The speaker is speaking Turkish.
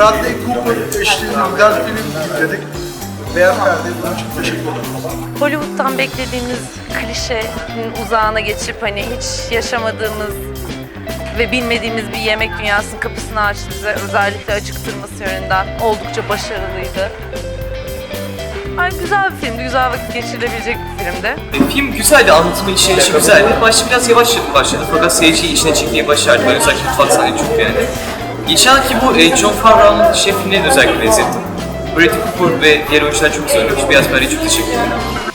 Bradley Cooper eşliğinde güzel film izledik. Beyaz bunun için teşekkür ederim. Hollywood'dan beklediğimiz klişenin uzağına geçip hani hiç yaşamadığımız ve bilmediğimiz bir yemek dünyasının kapısını açtı bize. Özellikle acıktırması yönünden oldukça başarılıydı. Ay güzel bir filmdi, güzel vakit geçirilebilecek bir filmdi. E, Film güzeldi, anlatımı işleyişi güzeldi. Başta biraz yavaş başladı fakat seyirciyi içine çekmeyi başardı. Ben özellikle mutfak çok beğendim. İnşallah ki bu e, John Favreau'nun şefine özellikle benzettim. Bradley Cooper ve diğer oyuncular çok güzel oynamış. Beyaz Perde'ye çok teşekkür ederim.